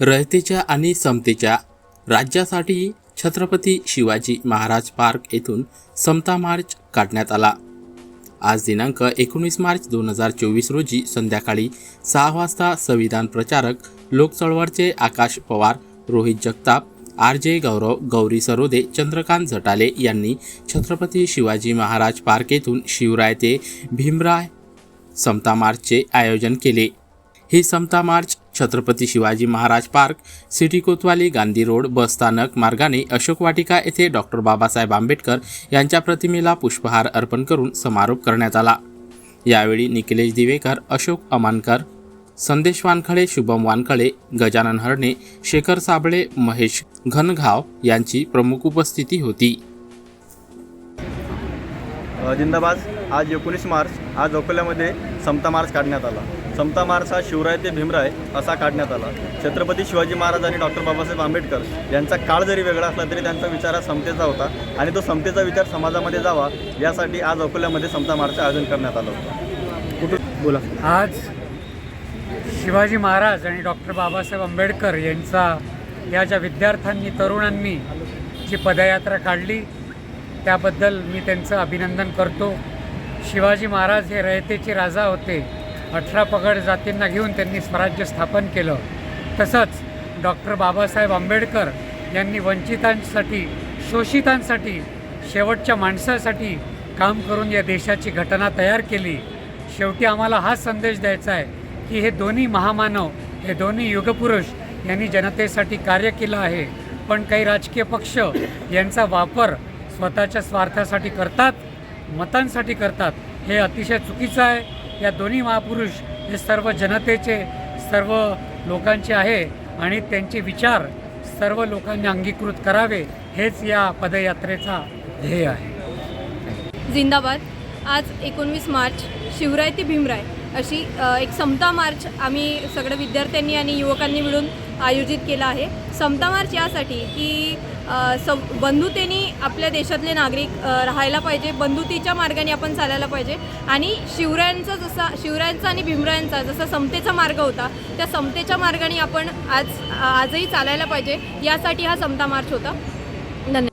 रयतेच्या आणि समतेच्या राज्यासाठी छत्रपती शिवाजी महाराज पार्क येथून समता मार्च काढण्यात आला. आज दिनांक एकोणीस मार्च दोन हजार चोवीस रोजी संध्याकाळी सहा वाजता संविधान प्रचारक लोकचळवळचे आकाश पवार रोहित जगताप आर जे गौरव गौरी सरोदे चंद्रकांत झटाले यांनी छत्रपती शिवाजी महाराज पार्क येथून शिवराय ते भीमराय समता मार्चचे आयोजन केले. ही समता march Chhatrapati Shivaji Maharaj park city कोतवाली गांधी रोड बस स्थानक मार्गाने अशोक वाटिका येथे डॉक्टर बाबासाहेब आंबेडकर यांच्या प्रतिमेला पुष्पहार अर्पण करून समारोप करण्यात आला. यावेळी निखिलेश दिवेकर अशोक अमानकर संदेश वानखळे शुभम वानखळे गजानन हरणे शेखर साबळे महेश घनघाव यांची प्रमुख उपस्थिती होती. जिंदाबाद. आज एकोणीस मार्च आज अकोल्यामध्ये समता मार्च काढण्यात आला. समता मार्च हा शिवराय ते भीमराय असा काढण्यात आला. छत्रपती शिवाजी महाराज आणि डॉक्टर बाबासाहेब आंबेडकर यांचा काळ जरी वेगळा असला तरी त्यांचा विचार हा समतेचा होता आणि तो समतेचा विचार समाजामध्ये जावा यासाठी आज अकोल्यामध्ये समता मार्चचे आयोजन करण्यात आलं होतं. कुठून? बोला. आज शिवाजी महाराज आणि डॉक्टर बाबासाहेब आंबेडकर यांचा या ज्या विद्यार्थ्यांनी तरुणांनी जी पदयात्रा काढली त्याबद्दल मी त्यांचं अभिनंदन करतो. शिवाजी महाराज हे रयतेचे राजा होते. अठरा पगड जातींना घेऊन त्यांनी स्वराज्य स्थापन केलं. तसंच डॉक्टर बाबासाहेब आंबेडकर यांनी वंचितांसाठी शोषितांसाठी शेवटच्या माणसासाठी काम करून या देशाची घटना तयार केली. शेवटी आम्हाला हा संदेश द्यायचा आहे की हे दोन्ही महामानव हे दोन्ही युगपुरुष यांनी जनतेसाठी कार्य केलं आहे. पण काही राजकीय पक्ष यांचा वापर स्वतःच्या स्वार्थासाठी करतात मतांसाठी करतात हे अतिशय चुकीचं आहे. या दोन्ही महापुरुष हे सर्व जनतेचे सर्व लोकांचे आहे आणि त्यांचे विचार सर्व लोकांनी अंगीकृत करावे हेच या पदयात्रेचा ध्येय आहे. जिंदाबाद. आज एकोणवीस मार्च शिवराय ते भीमराय अशी एक समता मार्च आम्ही सगळ्या विद्यार्थ्यांनी आणि युवकांनी मिळून आयोजित केला आहे. समता मार्च यासाठी की सम बंधुतेने आपल्या देशातले नागरिक राहायला पाहिजे बंधुतीच्या मार्गाने आपण चालायला पाहिजे. आणि शिवरायांचा जसा शिवरायांचा आणि भीमरायांचा जसा समतेचा मार्ग होता त्या समतेच्या मार्गाने आपण आज आजही चालायला पाहिजे. यासाठी हा समता मार्च होता. धन्यवाद.